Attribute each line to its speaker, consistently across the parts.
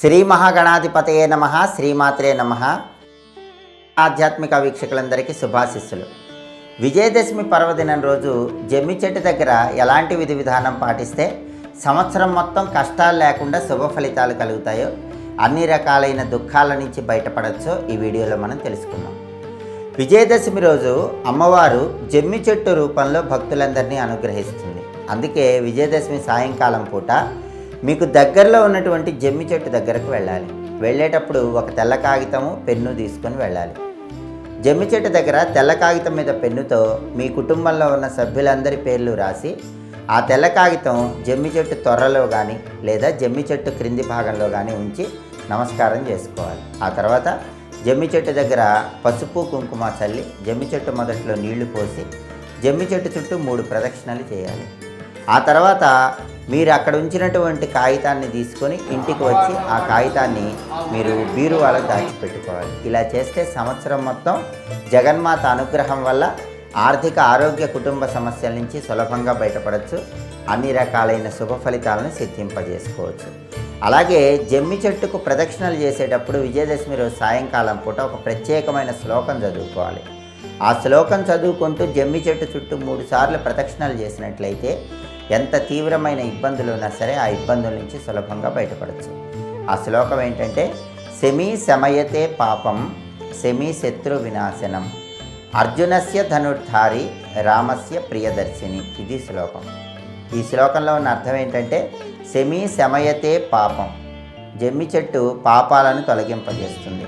Speaker 1: శ్రీ మహాగణాధిపతయే నమ శ్రీమాత్రే నమ. ఆధ్యాత్మిక వీక్షకులందరికీ శుభాశిస్సులు. విజయదశమి పర్వదినం రోజు జమ్మి చెట్టు దగ్గర ఎలాంటి విధి విధానం పాటిస్తే సంవత్సరం మొత్తం కష్టాలు లేకుండా శుభ ఫలితాలు కలుగుతాయో అన్ని రకాలైన దుఃఖాల నుంచి బయటపడచ్చో ఈ వీడియోలో మనం తెలుసుకుందాం. విజయదశమి రోజు అమ్మవారు జమ్మి చెట్టు రూపంలో భక్తులందరినీ అనుగ్రహిస్తుంది. అందుకే విజయదశమి సాయంకాలం పూట మీకు దగ్గరలో ఉన్నటువంటి జమ్మి చెట్టు దగ్గరకు వెళ్ళాలి. వెళ్ళేటప్పుడు ఒక తెల్ల కాగితము పెన్ను తీసుకొని వెళ్ళాలి. జమ్మి చెట్టు దగ్గర తెల్ల కాగితం మీద పెన్నుతో మీ కుటుంబంలో ఉన్న సభ్యులందరి పేర్లు రాసి ఆ తెల్ల కాగితం జమ్మి చెట్టు త్వరలో కానీ లేదా జమ్మి చెట్టు క్రింది భాగంలో కానీ ఉంచి నమస్కారం చేసుకోవాలి. ఆ తర్వాత జమ్మి చెట్టు దగ్గర పసుపు కుంకుమ చల్లి జమ్మి చెట్టు మొదట్లో నీళ్ళు పోసి జమ్మి చెట్టు చుట్టూ మూడు ప్రదక్షిణలు చేయాలి. ఆ తర్వాత మీరు అక్కడ ఉంచినటువంటి కాగితాన్ని తీసుకొని ఇంటికి వచ్చి ఆ కాగితాన్ని మీరు బీరువాలో దాచిపెట్టుకోవాలి. ఇలా చేస్తే సంవత్సరం మొత్తం జగన్మాత అనుగ్రహం వల్ల ఆర్థిక ఆరోగ్య కుటుంబ సమస్యల నుంచి సులభంగా బయటపడవచ్చు అన్ని రకాలైన శుభ ఫలితాలను సిద్ధింపజేసుకోవచ్చు. అలాగే జమ్మి చెట్టుకు ప్రదక్షిణలు చేసేటప్పుడు విజయదశమి రోజు సాయంకాలం పూట ఒక ప్రత్యేకమైన శ్లోకం చదువుకోవాలి. ఆ శ్లోకం చదువుకుంటూ జమ్మి చెట్టు చుట్టూ మూడు సార్లు ప్రదక్షిణలు చేసినట్లయితే ఎంత తీవ్రమైన ఇబ్బందులు ఉన్నా సరే ఆ ఇబ్బందుల నుంచి సులభంగా బయటపడచ్చు. ఆ శ్లోకం ఏంటంటే సెమీ శమయతే పాపం సెమీ శత్రు వినాశనం అర్జునస్య ధనుర్ధారి రామస్య ప్రియదర్శిని ఇది శ్లోకం. ఈ శ్లోకంలో ఉన్న అర్థం ఏంటంటే సెమీ శమయతే పాపం జమ్మి చెట్టు పాపాలను తొలగింపజేస్తుంది.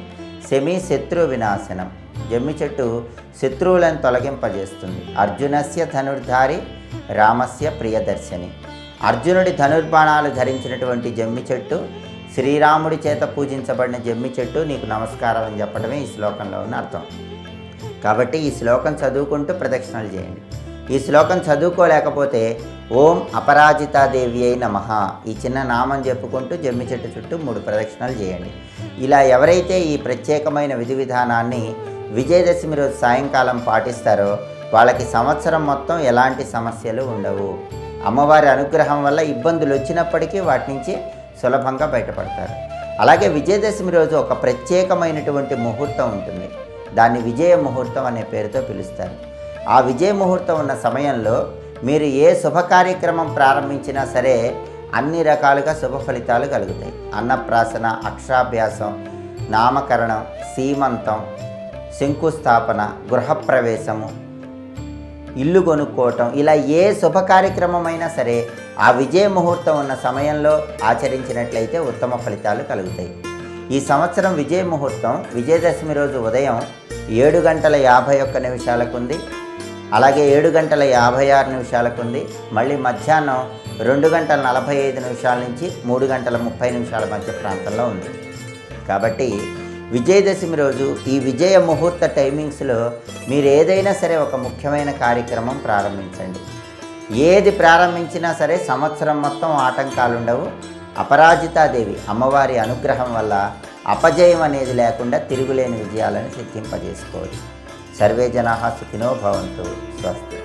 Speaker 1: సెమీ శత్రు వినాశనం జమ్మి చెట్టు శత్రువులను తొలగింపజేస్తుంది. అర్జునస్య ధనుర్ధారి రామస్య ప్రియదర్శిని. అర్జునుడి ధనుర్బాణాలు ధరించినటువంటి జమ్మి చెట్టు శ్రీరాముడి చేత పూజించబడిన జమ్మి చెట్టు నీకు నమస్కారం అని చెప్పడమే ఈ శ్లోకంలో ఉన్న అర్థం. కాబట్టి ఈ శ్లోకం చదువుకుంటూ ప్రదక్షిణలు చేయండి. ఈ శ్లోకం చదువుకోలేకపోతే ఓం అపరాజితాదేవి అయి నమ ఈ చిన్న నామం చెప్పుకుంటూ జమ్మి చెట్టు చుట్టూ మూడు ప్రదక్షిణలు చేయండి. ఇలా ఎవరైతే ఈ ప్రత్యేకమైన విధి విధానాన్ని విజయదశమి రోజు సాయంకాలం పాటిస్తారో వాళ్ళకి సంవత్సరం మొత్తం ఎలాంటి సమస్యలు ఉండవు. అమ్మవారి అనుగ్రహం వల్ల ఇబ్బందులు వచ్చినప్పటికీ వాటి నుంచి సులభంగా బయటపడతారు. అలాగే విజయదశమి రోజు ఒక ప్రత్యేకమైనటువంటి ముహూర్తం ఉంటుంది. దాన్ని విజయ ముహూర్తం అనే పేరుతో పిలుస్తారు. ఆ విజయ ముహూర్తం ఉన్న సమయంలో మీరు ఏ శుభ కార్యక్రమం ప్రారంభించినా సరే అన్ని రకాలుగా శుభ ఫలితాలు కలుగుతాయి. అన్నప్రాసన అక్షరాభ్యాసం నామకరణం సీమంతం శంకుస్థాపన గృహప్రవేశము ఇల్లు కొనుక్కోవటం ఇలా ఏ శుభ కార్యక్రమమైనా సరే ఆ విజయ ముహూర్తం ఉన్న సమయంలో ఆచరించినట్లయితే ఉత్తమ ఫలితాలు కలుగుతాయి. ఈ సంవత్సరం విజయ ముహూర్తం విజయదశమి రోజు ఉదయం ఏడు గంటల యాభై ఒక్క నిమిషాలకు ఉంది. అలాగే ఏడు గంటల యాభై ఆరు నిమిషాలకు ఉంది. మళ్ళీ మధ్యాహ్నం రెండు గంటల నలభై ఐదు నిమిషాల నుంచి మూడు గంటల ముప్పై నిమిషాల మధ్య ప్రాంతంలో ఉంది. కాబట్టి విజయదశమి రోజు ఈ విజయ ముహూర్త టైమింగ్స్లో మీరు ఏదైనా సరే ఒక ముఖ్యమైన కార్యక్రమం ప్రారంభించండి. ఏది ప్రారంభించినా సరే సంవత్సరం మొత్తం ఆటంకాలు ఉండవు అపరాజితాదేవి అమ్మవారి అనుగ్రహం వల్ల అపజయం అనేది లేకుండా తిరుగులేని విజయాలను సిద్ధింపజేసుకోవచ్చు. సర్వే జనా సుఖినో భవంతు. స్వస్తి.